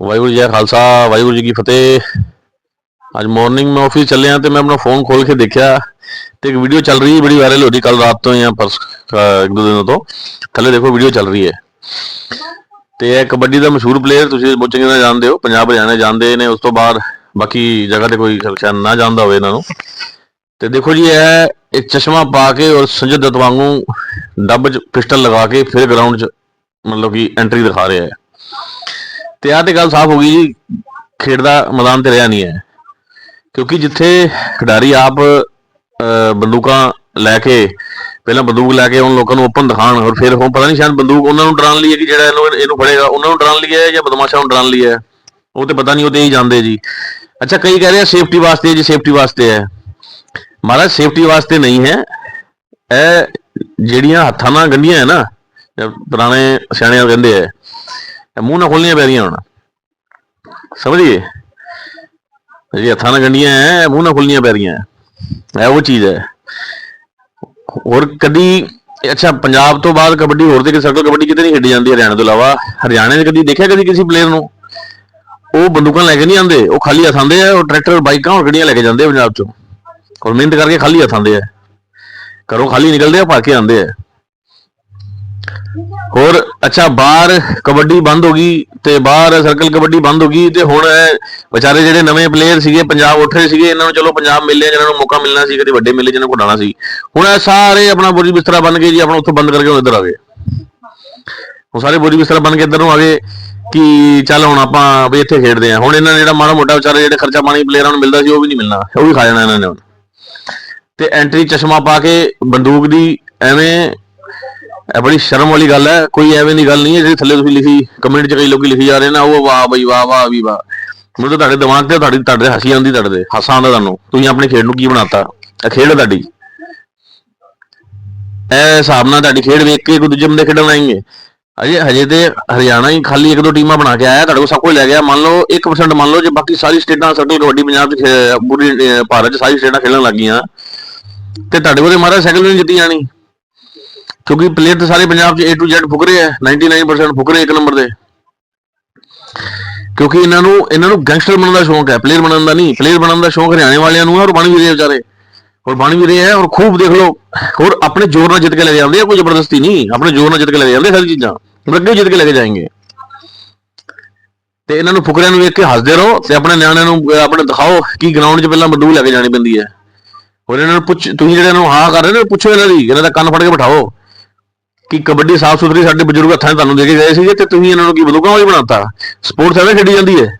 ਵਾਹਿਗੁਰੂ ਜੀ ਖਾਲਸਾ, ਵਾਹਿਗੁਰੂ ਜੀ ਕੀ ਫਤਿਹ। ਅੱਜ ਮਾਰਨਿੰਗ ਮੈਂ ਆਫਿਸ ਚੱਲਿਆ ਤੇ ਮੈਂ ਆਪਣਾ ਫੋਨ ਖੋਲ ਕੇ ਦੇਖਿਆ ਤੇ ਇੱਕ ਵੀਡੀਓ ਚੱਲ ਰਹੀ ਹੈ, ਬੜੀ ਵਾਇਰਲ ਹੋ ਰਹੀ ਕੱਲ ਰਾਤ ਤੋਂ ਜਾਂ ਪਰਸ ਇੱਕ ਦੋ ਦਿਨਾਂ ਤੋਂ। ਥੱਲੇ ਦੇਖੋ ਵੀਡੀਓ ਚੱਲ ਰਹੀ ਹੈ। ਤੇ ਇਹ ਕਬੱਡੀ ਦਾ ਮਸ਼ਹੂਰ ਪਲੇਅਰ ਤੁਸੀਂ ਬਹੁਤ ਚੰਗੀ ਤਰ੍ਹਾਂ ਜਾਣਦੇ ਹੋ, ਪੰਜਾਬ ਹਰਿਆਣਾ ਜਾਣਦੇ ਨੇ, ਉਸ ਤੋਂ ਬਾਅਦ ਬਾਕੀ ਜਗ੍ਹਾ ਤੇ ਕੋਈ ਸ਼ਾਇਦ ਨਾ ਜਾਣਦਾ ਹੋਵੇ ਇਹਨਾਂ ਨੂੰ। ਤੇ ਦੇਖੋ ਜੀ, ਇਹ ਇੱਕ ਚਸ਼ਮਾ ਪਾ ਕੇ ਔਰ ਸੰਜੇ ਦੱਤ ਵਾਂਗੂ ਡੱਬ 'ਚ ਪਿਸਟਲ ਲਗਾ ਕੇ ਫਿਰ ਗਰਾਊਂਡ 'ਚ ਮਤਲਬ ਕਿ ਐਂਟਰੀ ਦਿਖਾ ਰਿਹਾ ਹੈ। ਤੇ ਆਹ ਤੇ ਗੱਲ ਸਾਫ਼ ਹੋ ਗਈ ਜੀ, ਖੇਡ ਦਾ ਮੈਦਾਨ ਤੇ ਰਿਹਾ ਨਹੀਂ ਹੈ। ਕਿਉਂਕਿ ਜਿੱਥੇ ਖਿਡਾਰੀ ਆਪ ਬੰਦੂਕਾਂ ਲੈ ਕੇ, ਪਹਿਲਾਂ ਬੰਦੂਕ ਲੈ ਕੇ ਉਹਨਾਂ ਲੋਕਾਂ ਨੂੰ ਓਪਨ ਦਿਖਾਣ ਔਰ ਫਿਰ ਹੁਣ ਪਤਾ ਨਹੀਂ ਸ਼ਾਇਦ ਬੰਦੂਕ ਉਹਨਾਂ ਨੂੰ ਡਰਾਉਣ ਲਈ ਹੈ ਕਿ ਜਿਹੜਾ ਇਹਨੂੰ ਇਹਨੂੰ ਫੜੇਗਾ, ਉਹਨਾਂ ਨੂੰ ਡਰਾਉਣ ਲਈ ਹੈ ਜਾਂ ਬਦਮਾਸ਼ਾਂ ਨੂੰ ਡਰਾਉਣ ਲਈ ਹੈ? ਉਹ ਤੇ ਪਤਾ ਨਹੀਂ, ਉਹ ਤੇ ਹੀ ਜਾਂਦੇ ਜੀ। ਅੱਛਾ, ਕਈ ਕਹਿ ਰਹੇ ਆ ਸੇਫਟੀ ਵਾਸਤੇ ਜੀ ਸੇਫਟੀ ਵਾਸਤੇ ਹੈ। ਮਹਾਰਾਜ ਸੇਫਟੀ ਵਾਸਤੇ ਨਹੀਂ ਹੈ। ਇਹ ਜਿਹੜੀਆਂ ਹੱਥਾਂ ਨਾਲ ਗੰਢੀਆਂ ਹੈ ਨਾ ਪੁਰਾਣੇ ਸਿਆਣੇ ਕਹਿੰਦੇ ਆ ਮੂੰਹ ਨਾ ਖੋਲਣੀਆਂ ਪੈ ਰਹੀਆਂ ਹੁਣ। ਸਮਝੀਏ ਜੀ ਹੱਥਾਂ ਨਾਲ ਗੰਢੀਆਂ ਹੈ ਮੂੰਹ ਨਾ ਖੋਲਣੀਆਂ ਪੈ ਰਹੀਆਂ। ਇਹ ਉਹ ਚੀਜ਼ ਹੈ ਹੋਰ ਕਦੀ ਅੱਛਾ, ਪੰਜਾਬ ਤੋਂ ਬਾਅਦ ਕਬੱਡੀ ਹੋਰ ਦੇ ਕਿ ਸਰਕਲ ਕਬੱਡੀ ਕਿਤੇ ਨਹੀਂ ਖੇਡੀ ਜਾਂਦੀ ਹਰਿਆਣਾ ਤੋਂ ਇਲਾਵਾ। ਹਰਿਆਣੇ 'ਚ ਕਦੀ ਦੇਖਿਆ ਕਦੀ ਕਿਸੇ ਪਲੇਅਰ ਨੂੰ? ਉਹ ਬੰਦੂਕਾਂ ਲੈ ਕੇ ਨਹੀਂ ਆਉਂਦੇ, ਉਹ ਖਾਲੀ ਹੱਥ ਆਉਂਦੇ ਆ, ਉਹ ਟਰੈਕਟਰ ਬਾਈਕਾਂ ਹੋਰ ਗੱਡੀਆਂ ਲੈ ਕੇ ਜਾਂਦੇ ਪੰਜਾਬ 'ਚੋਂ। ਔਰ ਮਿਹਨਤ ਕਰਕੇ ਖਾਲੀ ਹੱਥ ਆਉਂਦੇ ਆ। ਘਰੋਂ ਖਾਲੀ ਨਿਕਲਦੇ ਆ, ਭਰ ਕੇ ਆਉਂਦੇ ਆ। ਹੋਰ, ਅੱਛਾ, ਬਾਹਰ ਕਬੱਡੀ ਬੰਦ ਹੋ ਗਈ ਤੇ ਬਾਹਰ ਸਰਕਲ ਕਬੱਡੀ ਬੰਦ ਹੋ ਗਈ ਤੇ ਹੁਣ ਵਿਚਾਰੇ ਜਿਹੜੇ ਨਵੇਂ ਪਲੇਅਰ ਸੀਗੇ, ਪੰਜਾਬ ਉੱਠ ਰਹੇ ਸੀਗੇ, ਇਹਨਾਂ ਨੂੰ ਚਲੋ ਪੰਜਾਬ ਮਿਲਿਆ ਜਿਹਨਾਂ ਨੂੰ ਮੌਕਾ ਮਿਲਣਾ ਸੀ, ਕਦੇ ਵੱਡੇ ਮਿਲੇ ਜਿਹਨਾਂ ਨੂੰ ਘਟਾਣਾ ਸੀ। ਹੁਣ ਇਹ ਸਾਰੇ ਆਪਣਾ ਬੋਰੀ ਬਿਸਤਰਾ ਬਣ ਕੇ ਜੀ, ਆਪਣਾ ਉੱਥੋਂ ਬੰਦ ਕਰਕੇ ਹੁਣ ਇੱਧਰ ਆ ਗਏ। ਹੁਣ ਸਾਰੇ ਬੋਰੀ ਬਿਸਤਰਾ ਬਣ ਕੇ ਇੱਧਰ ਨੂੰ ਆ ਗਏ ਕਿ ਚੱਲ ਹੁਣ ਆਪਾਂ ਵੀ ਇੱਥੇ ਖੇਡਦੇ ਆ ਹੁਣ ਇਹਨਾਂ ਨੇ ਜਿਹੜਾ ਮਾੜਾ ਮੋਟਾ ਵਿਚਾਰੇ ਜਿਹੜੇ ਖਰਚਾ ਪਾਣੀ ਪਲੇਅਰਾਂ ਨੂੰ ਮਿਲਦਾ ਸੀ, ਉਹ ਵੀ ਨਹੀਂ ਮਿਲਣਾ, ਉਹ ਵੀ ਖਾ ਜਾਣਾ ਇਹਨਾਂ ਨੇ ਹੁਣ। ਤੇ ਐਂਟਰੀ ਚਸ਼ਮਾ ਪਾ ਕੇ ਬੰਦੂਕ ਦੀ ਐਵੇਂ ਇਹ ਬੜੀ ਸ਼ਰਮ ਵਾਲੀ ਗੱਲ ਹੈ, ਕੋਈ ਐਵੇਂ ਦੀ ਗੱਲ ਨਹੀਂ ਹੈ, ਜਿਹੜੀ ਥੱਲੇ ਤੁਸੀਂ ਲਿਖੀ, ਕਮੈਂਟ 'ਚ ਕਈ ਲੋਕੀ ਲਿਖੀ ਜਾ ਰਹੇ ਨੇ, ਉਹ ਵਾਹ ਬਈ, ਵਾਹ ਵਾਹ, ਵੀ, ਵਾਹ। ਮੈਨੂੰ ਤਾਂ ਤੁਹਾਡੇ ਦਿਮਾਗ ਤੇ, ਤੁਹਾਡੀ, ਤੁਹਾਡੇ ਹੱਸੀ ਆਉਂਦੀ, ਤੁਹਾਡੇ ਤੇ, ਹਾਸਾ ਆਉਂਦਾ ਤੁਹਾਨੂੰ। ਤੁਸੀਂ ਆਪਣੀ ਖੇਡ ਨੂੰ ਕੀ ਬਣਾਤਾ? ਇਹ ਖੇਡ ਤੁਹਾਡੀ। ਇਹ ਹਿਸਾਬ ਨਾਲ ਤੁਹਾਡੀ ਖੇਡ ਵੇਖ ਕੇ ਇੱਕ ਦੂਜੇ ਬੰਦੇ ਖੇਡਣ ਆਏਂਗੇ। ਅਜੇ, ਹਜੇ ਤੇ ਹਰਿਆਣਾ ਹੀ ਖਾਲੀ ਇੱਕ ਦੋ ਟੀਮਾਂ ਬਣਾ ਕੇ ਆਇਆ, ਤੁਹਾਡੇ ਕੋਲ ਸਭ ਕੁਝ ਲੈ ਗਿਆ। ਮੰਨ ਲਓ 1% ਮੰਨ ਲਓ, ਜੇ ਬਾਕੀ ਸਾਰੀ ਸਟੇਟਾਂ ਸਰਕਲ ਕਬੱਡੀ, ਪੰਜਾਬ ਚ ਪੂਰੀ ਭਾਰਤ ਚ ਸਾਰੀ ਸਟੇਟਾਂ ਖੇਡਣ ਲੱਗੀਆਂ। ਤੇ ਤੁਹਾਡੇ ਕੋਲ ਤੇ ਮਹਾਰਾਜ ਸਾਈਕਲ ਵੀ ਨਹੀਂ ਜਿੱਤੀ ਜਾਣੀ। ਕਿਉਂਕਿ ਪਲੇਅਰ ਤਾਂ ਸਾਰੇ ਪੰਜਾਬ 'ਚ A to Z ਫੁਕਰੇ ਆ 99% ਫੁਕਰੇ ਇੱਕ ਨੰਬਰ ਦੇ ਕਿਉਂਕਿ ਇਹਨਾਂ ਨੂੰ ਇਹਨਾਂ ਨੂੰ ਗੈਂਗਸਟਰ ਬਣਨ ਦਾ ਸ਼ੌਂਕ ਹੈ ਪਲੇਅਰ ਬਣਨ ਦਾ ਨਹੀਂ ਪਲੇਅਰ ਬਣਨ ਦਾ ਸ਼ੌਂਕ ਹਰਿਆਣੇ ਵਾਲਿਆਂ ਨੂੰ ਹੈ ਔਰ ਬਣ ਵੀ ਰਹੇ ਵਿਚਾਰੇ। ਔਰ ਬਣ ਵੀ ਰਹੇ ਹੈ ਔਰ ਖੂਬ ਦੇਖ ਲਓ ਹੋਰ ਆਪਣੇ ਜ਼ੋਰ ਨਾਲ ਜਿੱਤ ਕੇ ਲੈ ਕੇ ਜਾਂਦੇ ਆ, ਕੋਈ ਜ਼ਬਰਦਸਤੀ ਨਹੀਂ, ਆਪਣੇ ਜ਼ੋਰ ਨਾਲ ਜਿੱਤ ਕੇ ਲੈ ਜਾਂਦੇ ਸਾਰੀ ਚੀਜ਼ਾਂ। ਔਰ ਅੱਗੇ ਜਿੱਤ ਕੇ ਲੈ ਕੇ ਜਾਏਂਗੇ। ਤੇ ਇਹਨਾਂ ਨੂੰ ਫੁਕਰਿਆਂ ਨੂੰ ਵੇਖ ਕੇ ਹੱਸਦੇ ਰਹੋ ਤੇ ਆਪਣੇ ਨਿਆਣਿਆਂ ਨੂੰ ਆਪਣੇ ਦਿਖਾਓ ਕਿ ਗਰਾਊਂਡ 'ਚ ਪਹਿਲਾਂ ਬੰਦੂਕ ਲੈ ਕੇ ਜਾਣੀ ਪੈਂਦੀ ਹੈ। ਹੋਰ ਇਹਨਾਂ ਨੂੰ ਪੁੱਛ, ਤੁਸੀਂ ਜਿਹੜੇ ਨੂੰ ਹਾਂ ਕਰ ਰਹੇ ਨੇ, ਪੁੱਛੋ ਇਹਨਾਂ ਦੀ, ਇਹਨਾਂ ਦਾ ਕੰਨ ਫੜ ਕੇ ਬਿਠਾਓ। ਕਿ ਕਬੱਡੀ ਸਾਫ਼ ਸੁਥਰੀ ਸਾਡੇ ਬਜ਼ੁਰਗ ਹੱਥਾਂ 'ਚ ਤੁਹਾਨੂੰ ਦੇ ਕੇ ਗਏ ਸੀਗੇ ਤੇ ਤੁਸੀਂ ਇਹਨਾਂ ਨੂੰ ਕੀ ਬੰਦੂਕਾਂ ਵਾਲੀ ਬਣਾਤਾ। ਸਪੋਰਟਸ ਐਵੇਂ ਖੇਡੀ ਜਾਂਦੀ ਹੈ।